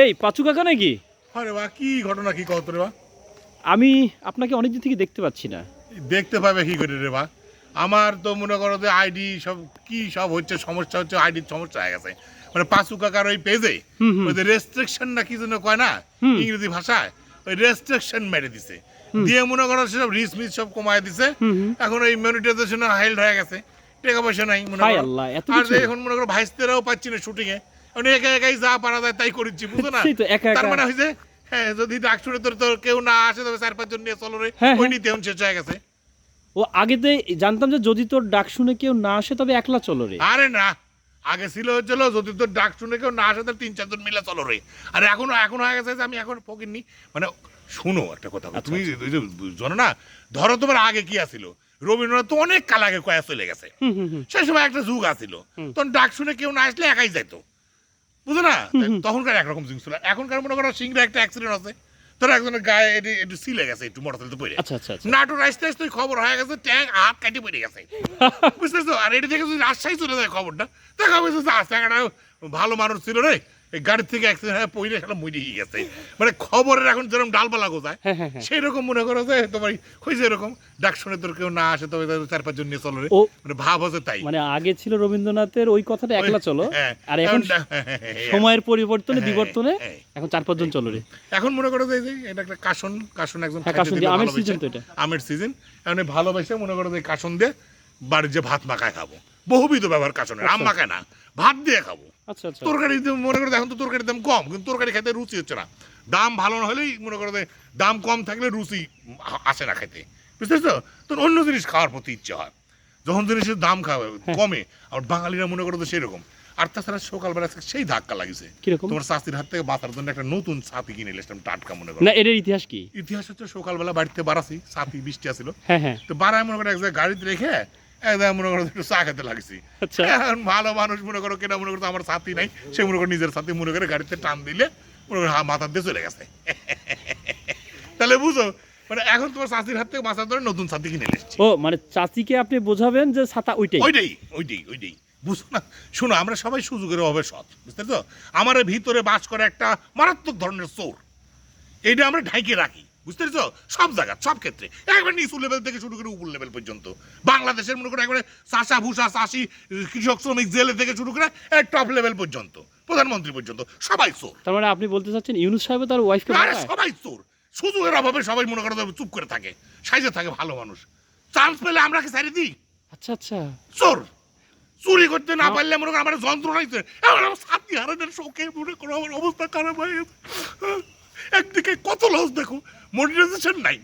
এই পাচু কাকা নাকি? আরে বা কি ঘটনা কি কত রে বা? আমি আপনাকে অনেকদিন থেকে দেখতে পাচ্ছি না। দেখতে পাবে কি করে রে বা? আমার তো মনে করো যে আইডি সব কি সব হচ্ছে সমস্যা হচ্ছে আইডির সমস্যা হয়ে গেছে। মানে পাঁচু কাকার ওই পেজে। ওই যে রেস্ট্রিকশন না কি যেন কয় না ইংরেজি ভাষায় ওই রেস্ট্রিকশন মেরে দিছে। দিয়ে মনে করো সেসব রিস মিস সব কমায় দিছে। এখন ওই মনিটাইজেশন হাইল্ড হয়ে গেছে। টাকা পয়সা নাই মনে হায় করো। আর এখন মনে করো ভাইস্তেরাও পাচ্ছি না শুটিং এ। মানে একা একাই যা পারা যায় তাই করেছি বুঝো না? তো, তার মানে হয়েছে হ্যাঁ যদি ডাক শুনে তোর তোর কেউ না আসে তবে চার পাঁচজন নিয়ে চলো রে হ্যাঁ, ওই হ্যাঁ। নিতে শেষ হয়ে গেছে। ও আগেতে জানতাম যে যদি তোর ডাক শুনে কেউ না আসে তবে একলা চলো রে। আরে না আগে ছিল হচ্ছিল যদি তোর ডাক শুনে কেউ না আসে তাহলে তিন চারজন মিলে চলো রে। আরে এখন এখন হয়ে গেছে যে আমি এখন ফকিরনি। মানে শুনো একটা কথা আচ্ছা, তুমি জানো না ধরো তোমার আগে কি আছিল? রবীন্দ্রনাথ তো অনেক কাল আগে কয়া চলে গেছে। সেই সময় একটা যুগ আছিল। তখন ডাক শুনে কেউ না আসলে একাই যাইতো। বুঝো না? তখনকার একরকম জিনিস ছিল। এখনকার মনে করো সিংড়া একটা অ্যাক্সিডেন্ট আছে। তোর একজনের গায়ে একটু একটু সিলে গেছে একটু মোটরসাইকেল পড়ে। আচ্ছা আচ্ছা আচ্ছা। আসতে আসতে খবর হয়ে গেছে ট্যাঙ্ক হাত কাটি পড়ে গেছে। বুঝতেছো? আর এটা দেখে যদি রাজশাহী চলে যায় খবরটা দেখা গেছে যে ভালো মানুষ ছিল রে। গাড়ির থেকে অ্যাক্সিডেন্ট হয়ে পড়ে গেলে মরে গেছে মানে খবরের এখন যেরকম ডালপালা গোজায় হ্যাঁ, হ্যাঁ, হ্যাঁ। সেই রকম মনে করো যে তোমার হয়েছে এরকম। ডাক শুনে তোর কেউ না আসে তবে চার পাঁচজন নিয়ে চলো। মানে ভাব হচ্ছে তাই। মানে আগে ছিল রবীন্দ্রনাথের ওই কথাটা একলা চলো আর এখন সময়ের পরিবর্তনে বিবর্তনে। এখন চার পাঁচজন চলো রে। এখন মনে করো যে এটা একটা কাশন কাশন দিয়ে, আমের সিজন তো এটা। আমের সিজন এখন ভালোবাসে মনে করো যে কাশন দিয়ে বাড়ির যে ভাত মাখায় খাব। বহুবিধ ব্যবহার কাশনের আম মাখায় না ভাত দিয়ে খাব। আচ্ছা আচ্ছা। তরকারি মনে করো এখন তো তরকারির দাম কম কিন্তু তরকারি খেতে রুচি হচ্ছে না। দাম ভালো না হলেই মনে করো দাম কম থাকলে রুচি আসে না খেতে। বুঝতে পারছ? তো অন্য জিনিস খাওয়ার প্রতি ইচ্ছে হয়। যখন জিনিসের দাম খাওয়া হ্যাঁ। কমে আর বাঙালিরা মনে করো তো সেরকম আর তাছাড়া সকালবেলা সেই ধাক্কা লাগিছে? তোমার শাস্তির হাত থেকে বাঁচার জন্য একটা নতুন ছাতি কিনে এলাম টাটকা মনে করো। না এটার ইতিহাস কি? ইতিহাস হচ্ছে সকালবেলা বাড়িতে বাড়াছি ছাতি বৃষ্টি আসছিল হ্যাঁ হ্যাঁ। তো বাড়ায় মনে করো এক জায়গায় গাড়িতে রেখে এক জায়গায় মনে করো একটু চা খেতে লাগছি। আচ্ছা। এখন ভালো মানুষ মনে করো কেনা মনে করো আমার ছাতি নাই সে মনে করো নিজের ছাতি মনে করে গাড়িতে টান দিলে মনে করো মাথার দিয়ে চলে গেছে। তাহলে বুঝো মানে এখন তোমার চাষির হাত থেকে বাঁচার ধরে নতুন ছাতি কিনে এসেছি। ও মানে চাচিকে আপনি বোঝাবেন যে ছাতা ওইটাই? ওইটাই ওইটাই ওইটাই। বুঝো না শোনো আমরা সবাই সুযোগের অভাবে সৎ বুঝতে তো আমার ভিতরে বাস করে একটা মারাত্মক ধরনের চোর। এইটা আমরা ঢাইকে রাখি। বুঝতে পেরেছ? সব জায়গা সব ক্ষেত্রে। একবার নিচু লেভেল থেকে শুরু করে উপর লেভেল পর্যন্ত। বাংলাদেশের মনে করে একবারে চাষা ভুষা চাষি কৃষক শ্রমিক জেলে থেকে শুরু করে এক টপ লেভেল পর্যন্ত প্রধানমন্ত্রী পর্যন্ত সবাই চোর। তার মানে আপনি বলতে চাচ্ছেন ইউনুস সাহেব তার ওয়াইফকে আরে সবাই চোর। সুযোগের অভাবে সবাই মনে করো চুপ করে থাকে সাইজে থাকে ভালো মানুষ। চান্স পেলে আমরা কি সারি দিই? আচ্ছা আচ্ছা। চোর। চুরি করতে না পারলে মনে করো আমার যন্ত্রণা আমার সাথী হারানোর শোকে মনে করো আমার অবস্থা খারাপ হয়ে একদিকে কত লস দেখো মনিটাইজেশন নাই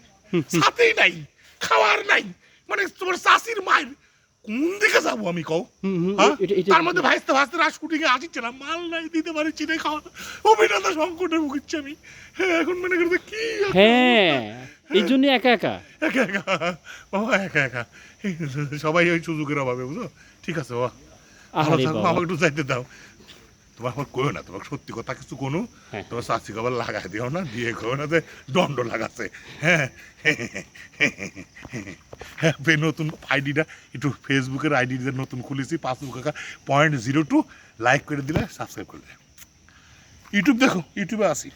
সাথেই নাই খাওয়ার নাই মানে তোমার চাষির মায়ের কোন দিকে যাব আমি কও? হ্যাঁ? তার মধ্যে ভাইস্তে ভাইস্তে আসিচ্ছে না মাল নাই দিতে পারি চিনে খাওয়া অভিনেতা সংকটে ভুগিচ্ছে আমি। হ্যাঁ, এখন মনে করতে কি হ্যাঁ এই জন্য একা একা। একা একা। বাবা একা একা। সবাই ওই সুযোগের অভাবে বুঝো ঠিক আছে বাবা। আমাকে একটু যাইতে দাও। তোমার আমার কইও না তোমাকে সত্যি কথা কিছু কোনো হ্যাঁ। তোমার শাস্তি খাবার লাগাই দিও না দিয়ে কইও না যে দণ্ড লাগাচ্ছে। হ্যাঁ হ্যাঁ বে নতুন আইডিটা একটু ফেসবুকের আইডিটা নতুন খুলেছি পাসবুক কাকা পয়েন্ট জিরো টু লাইক করে দিলে সাবস্ক্রাইব করে দেয় ইউটিউব দেখো ইউটিউবে আসি।